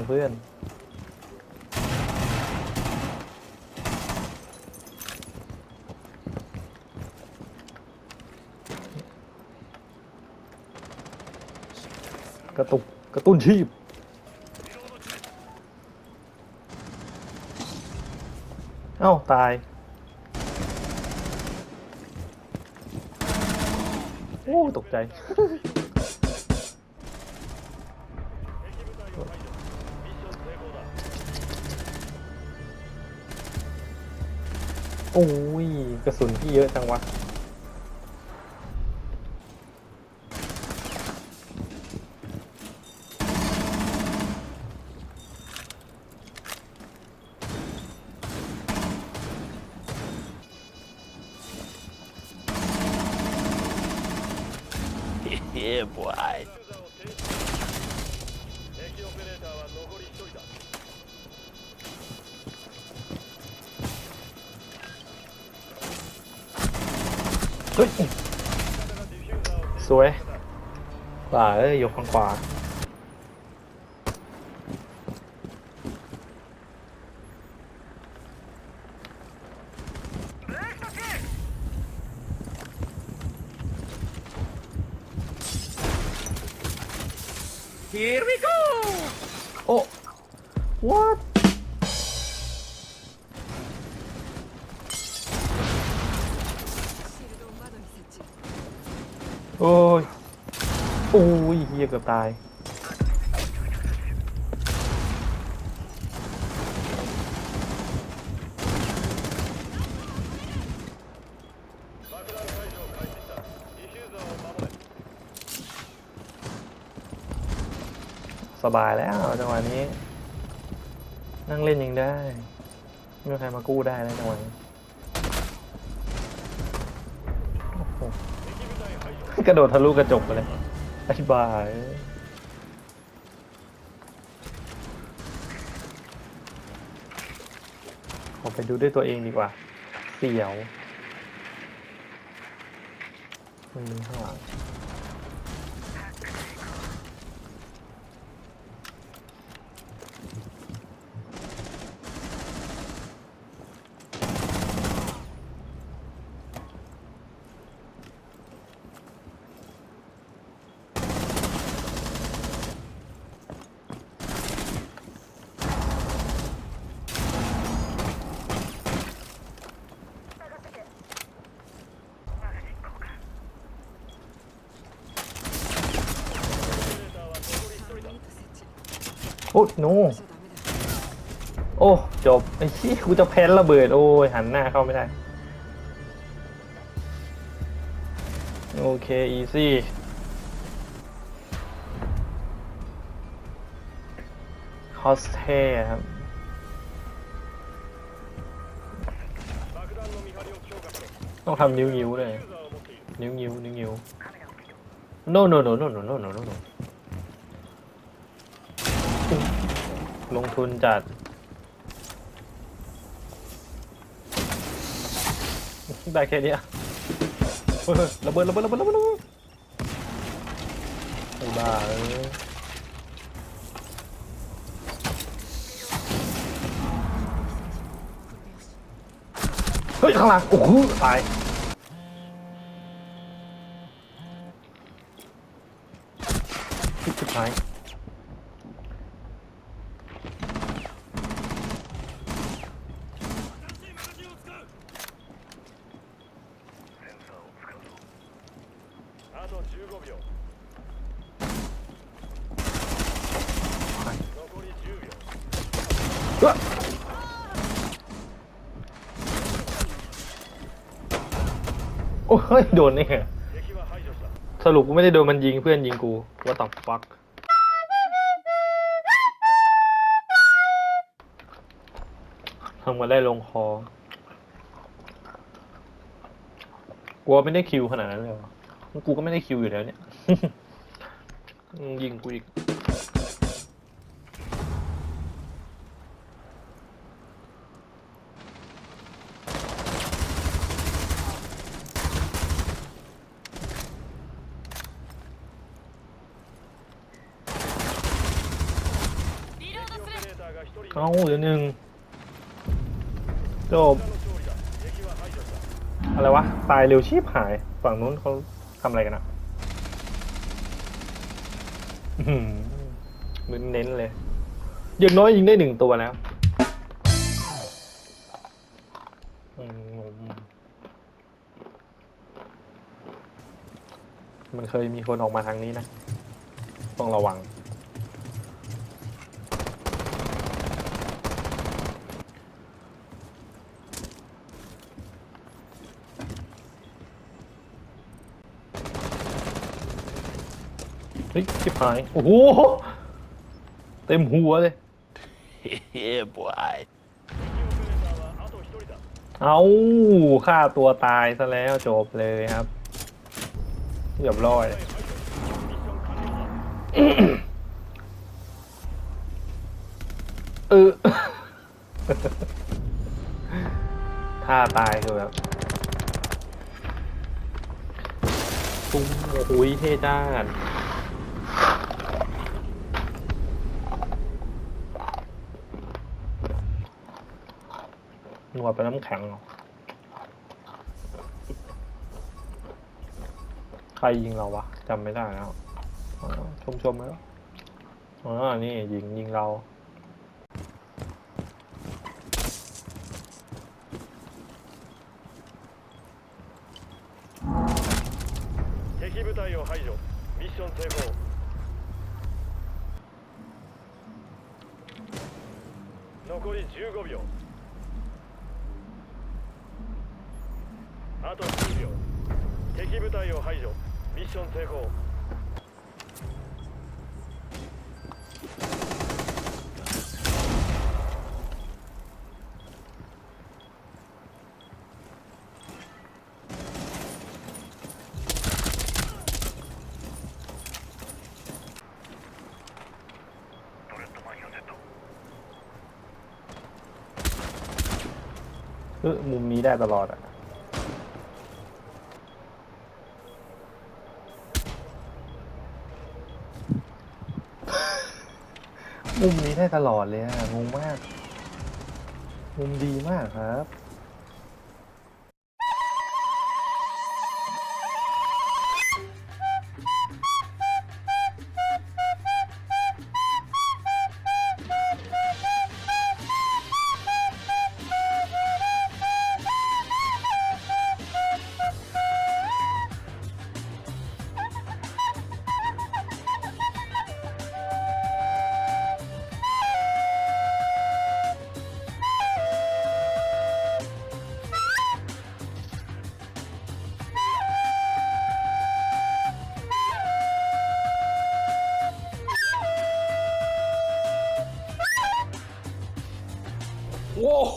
ของเพื่อนกระตุกกระตุ้นชีพเอ้า ตาย โอ้ ตกใจ โอ้ยกระสุนพี่เยอะจังวะ yeah, boy. 敵 ฮ้ยสวยขวาเอ้ยยกข้างขวา Here we go! โอ้ what โอ้ยโอ้ยเฮียเกือบตาย สบายแล้วจังหวะนี้ นั่งเล่นยังได้ ไม่มีใครมากู้ได้แล้วจังหวะนี้ กระโดดทะลุกระจกไปเลยอธิบายผมไปดูด้วยตัวเองดีกว่า เสียวมันมีข้างหลัง โอ้โนโอ้จบไอ้ชี้กูจะแพนระเบิด โอ้ยหันหน้าเข้าไม่ได้ โอเค อีซี่คอสเทครับต้องทำนิ้วๆเลยนิ้วๆนิ้วๆ no no no no no no no no ลงทุนจัด ได้แค่เนี้ยเฮ้ยระเบิดระเบิดระเบิดระเบิดระเบิดไอ้บ้าเอ้ยเฮ้ยข้างหลังโอ้โหตาย ที่สุดท้ายあと 15秒残り10秒 เอ้อโอ้ย โดนนี่ไง 敵は排除した สรุปกูไม่ได้โดนมันยิงเพื่อนยิงกูว่าต่อฟักทำมาได้ลงคอกลัวไม่ได้คิวขนาดนั้นเลยเหรอ กูก็ไม่ได้คิวอยู่แล้วเนี่ยยิงกูอีกเอาเดี๋ยวหนึ่งจบอะไรวะ ตายเร็วชีพหาย ฝั่งนู้นเขา ทำอะไรกันอะเหมือเน้นเลยย่างน้อยยิงได้หนึ่งตัวแล้วมันเคยมีคนออกมาทางนี้นะ ต้องระวัง เฮ้ยชิบหาย โอ้โห เต็มหัวเลย เฮ้ยบอยเอาฆ่าตัวตายซะแล้วจบเลยครับเกือบร้อยเออท่าตายคือแบบตุ้งโอ้ยเท่จ้าน หนวดเป็นน้ำแข็งเหรอใครยิงเราวะจำไม่ได้แล้วอ๋อชมชมๆแล้วอ๋อ นี่ยิงยิงเรา 敵部隊を排除ミッション成功残り15秒 敵部隊を排除ミッション成功トレッドマン4セット เออมุมนี้ได้ตลอดอ่ะ มุมนี้ได้ตลอดเลยอะงงมาก มุมดีมากครับ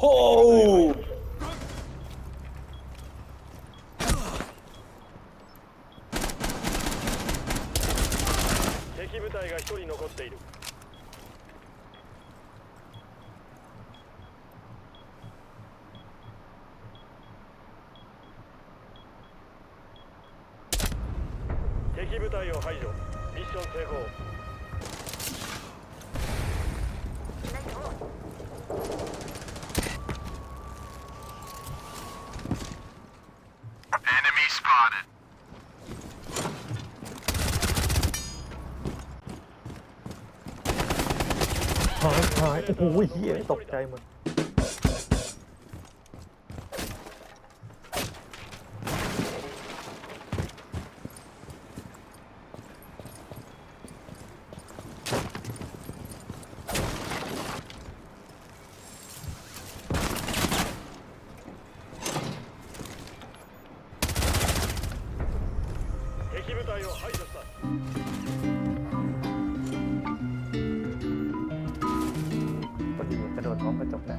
Whoa! 敵部隊が1人残っている敵部隊を排除ミッション成功 Spotted. หายหายโอ้โหเฮียตกใจหมด โดดพร้อมกระจกได้